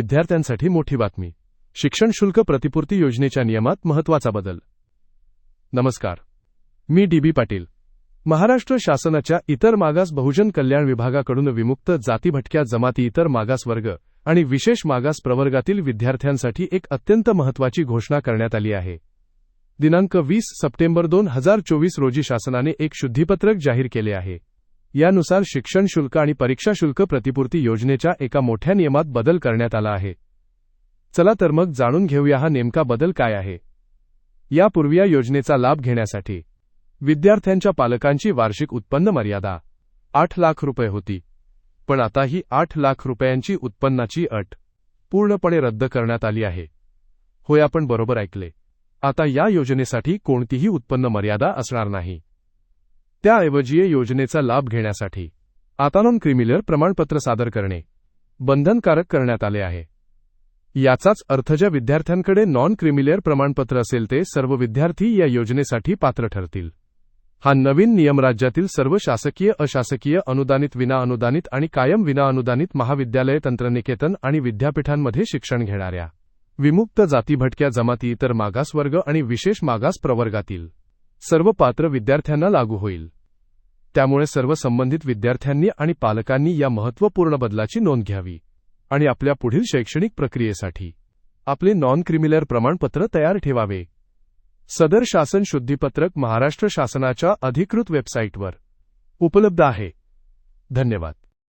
विद्यार्थ्यांसाठी मोठी बातमी. शिक्षण शुल्क प्रतिपूर्ती योजनेच्या नियमात महत्त्वाचा बदल. नमस्कार. मी डी बी पाटील. महाराष्ट्र शासनाच्या इतर मागास बहुजन कल्याण विभागाकडून विमुक्त जातीभटक्या जमाती इतर मागास वर्ग आणि विशेष मागास प्रवर्गातील विद्यार्थ्यांसाठी एक अत्यंत महत्वाची घोषणा करण्यात आली आहे. दिनांक वीस सप्टेंबर दोन हजार चोवीस रोजी शासनाने एक शुद्धीपत्रक जाहीर केले आहे. यानुसार शिक्षण शुल्क आणि परीक्षा शुल्क प्रतिपूर्ती योजनेच्या एका मोठ्या नियमात बदल करण्यात आला आहे. चला तर मग जाणून घेऊया हा नेमका बदल काय आहे. यापूर्वी या योजनेचा लाभ घेण्यासाठी विद्यार्थ्यांच्या पालकांची वार्षिक उत्पन्न मर्यादा आठ लाख रुपये होती. पण आता ही आठ लाख रुपयांची उत्पन्नाची अट पूर्णपणे रद्द करण्यात आली आहे. होय आपण बरोबर ऐकले. आता या योजनेसाठी कोणतीही उत्पन्न मर्यादा असणार नाही. त्याऐवजी योजनेचा लाभ घेण्यासाठी. आता नॉन क्रिमिलर प्रमाणपत्र सादर करणे. बंधनकारक करण्यात आले आहे. याचाच अर्थ ज्या विद्यार्थ्यांकडे नॉन क्रिमिलेअर प्रमाणपत्र असेल ते सर्व विद्यार्थी या योजनेसाठी पात्र ठरतील. हा नवीन नियम राज्यातील सर्व शासकीय अशासकीय अनुदानित विना अनुदानित आणि कायम विना अनुदानित महाविद्यालय तंत्रनिकेतन आणि विद्यापीठांमध्ये शिक्षण घेणाऱ्या विमुक्त जातीभटक्या जमाती इतर मागासवर्ग आणि विशेष मागास प्रवर्गातील सर्व पात्र विद्यार्थ्यांना लागू होईल. त्यामुळे सर्व संबंधित विद्यार्थ्यांनी आणि पालकांनी या महत्त्वपूर्ण बदलाची नोंद घ्यावी आणि आपल्या पुढील शैक्षणिक प्रक्रियेसाठी आपले नॉन क्रिमिलर प्रमाणपत्र तयार ठेवावे. सदर शासन शुद्धीपत्रक महाराष्ट्र शासनाच्या अधिकृत वेबसाईटवर उपलब्ध आहे. धन्यवाद.